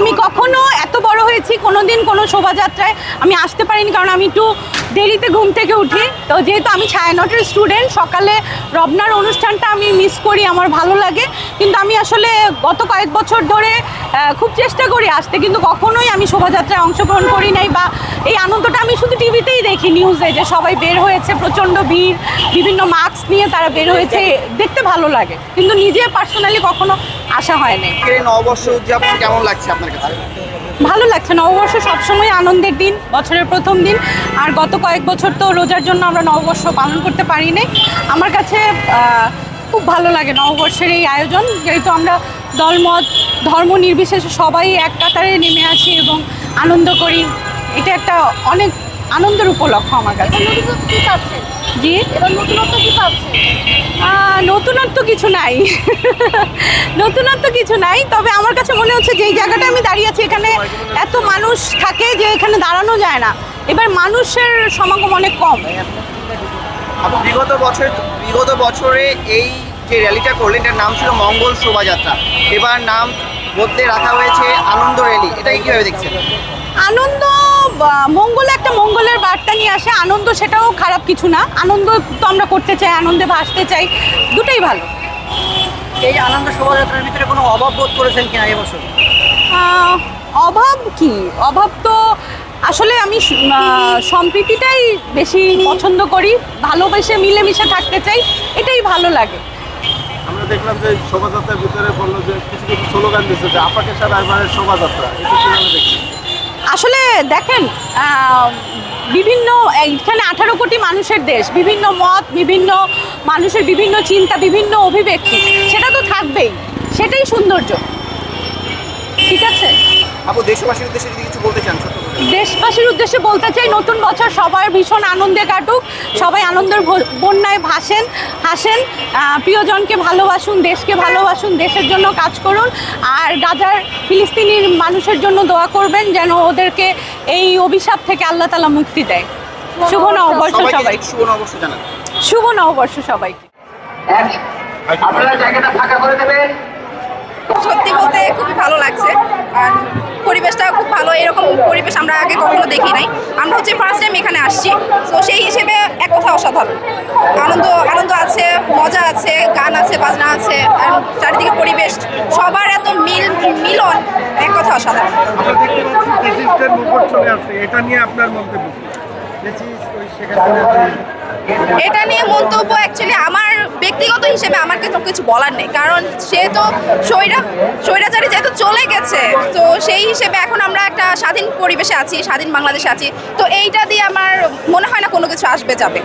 আমি কখনো হয়েছি কোনো দিন কোনো শোভাযাত্রায় আমি আসতে পারিনি, কারণ আমি একটু দেরিতে ঘুম থেকে উঠি। তো যেহেতু আমি ছায়ানটের স্টুডেন্ট, সকালে রবনার অনুষ্ঠানটা আমি মিস করি, আমার ভালো লাগে। কিন্তু আমি আসলে গত কয়েক বছর ধরে খুব চেষ্টা করি আসতে, কিন্তু কখনোই আমি শোভাযাত্রায় অংশগ্রহণ করি নাই বা এই আনন্দটা আমি শুধু টিভিতেই দেখি নিউজে যে সবাই বের হয়েছে, প্রচণ্ড ভিড়, বিভিন্ন মাস্ক নিয়ে তারা বের হয়েছে দেখতে ভালো লাগে। কিন্তু নিজে পার্সোনালি কখনো আসা হয়নি নববর্ষ উদযাপন কেমন লাগছে আপনার কাছে? ভালো লাগছে। নববর্ষ সবসময় আনন্দের দিন, বছরের প্রথম দিন। আর গত কয়েক বছর তো রোজার জন্য আমরা নববর্ষ পালন করতে পারিনি। আমার কাছে খুব ভালো লাগে নববর্ষের এই আয়োজন। যেহেতু আমরা দলমত ধর্ম নির্বিশেষে সবাই এক কাতারে নেমে আসি এবং আনন্দ করি। এটা একটা অনেক আনন্দের উপলক্ষ আমার কাছে। জি? এবার নতুনত্ব কি পাচ্ছেন নতুনত্ব কিছু নাই। নতুনত্ব কিছু নাই তবে আমার কাছে মনে হচ্ছে যে এই জায়গাটা আমি দাঁড়িয়ে আছি এখানে এত মানুষ থাকে যে এখানে দাঁড়ানো যায় না। এবার মানুষের সমাগম অনেক কম। বিগত বছর বিগত বছরে এই যে র্যালিটা করলেন এটার নাম ছিল মঙ্গল শোভাযাত্রা। এবার নাম বদলে রাখা হয়েছে আনন্দ র্যালি এটাকে কীভাবে দেখছেন? আনন্দ মঙ্গলে একটা মঙ্গলের বার্তা নিয়ে আসে আনন্দ সেটাও খারাপ কিছু না। আনন্দ তো আমরা করতে চাই আনন্দে ভাসতে চাই দুটোই ভালো। এই আনন্দ শোভাযাত্রার ভিতরে কোনো অভাব বোধ করেছেন কিনা এবছর অভাব কি? অভাব তো আসলে আমি সম্প্রীতিটাই বেশি পছন্দ করি ভালোবেসে মিলেমিশে থাকতে চাই এটাই ভালো লাগে। আমরা দেখলাম যে শোভাযাত্রার ভিতরে বলল যে কিছু কিছু স্লোগান দিচ্ছে যে আপাকে সারা এবারের শোভাযাত্রা এটা দেখছেন? আসলে দেখেন বিভিন্ন এখানে আঠারো কোটি মানুষের দেশ, বিভিন্ন মত, বিভিন্ন মানুষের বিভিন্ন চিন্তা, বিভিন্ন অভিব্যক্তি, সেটা তো থাকবেই, সেটাই সৌন্দর্য। ঠিক আছে? আপু দেশবাসীর উদ্দেশ্যে যদি কিছু বলতে চান দেশবাসীর উদ্দেশ্যে বলতে চাই নতুন বছর সবার ভীষণ আনন্দে কাটুক। সবাই আনন্দের বন্যায় ভাসেন হাসেন। প্রিয়জনকে ভালোবাসুন দেশকে ভালোবাসুন দেশের জন্য কাজ করুন। আর গাজার ফিলিস্তিনির মানুষের জন্য দোয়া করবেন যেন ওদেরকে এই অভিশাপ থেকে আল্লাহ তালা মুক্তি দেয়। শুভ নববর্ষ সবাই শুভ নববর্ষ জানান শুভ নববর্ষ সবাইকে। সত্যি বলতে খুবই ভালো লাগছে। আর পরিবেশটা খুব ভালো এরকম পরিবেশ আমরা আগে কখনো দেখি নাই। আমরা হচ্ছে ফার্স্ট টাইম এখানে আসছি। তো সেই হিসেবে এক কথা অসাধারণ। আনন্দ আনন্দ আছে, মজা আছে, গান আছে, বাজনা আছে চারিদিকে পরিবেশ, সবার এত মিল, মিলন এক কথা অসাধারণ। এটা নিয়ে আপনার মন্তব্য এটা নিয়ে মন্তব্য অ্যাকচুয়ালি আমার ব্যক্তিগত হিসেবে আমাকে তো কিছু বলার নেই। কারণ সে তো স্বৈরা, স্বৈরাচারী যেহেতু চলে গেছে, তো সেই হিসেবে এখন আমরা একটা স্বাধীন পরিবেশে আছি, স্বাধীন বাংলাদেশে আছি। তো এইটা দিয়ে আমার মনে হয় না কোনো কিছু আসবে, যাবে।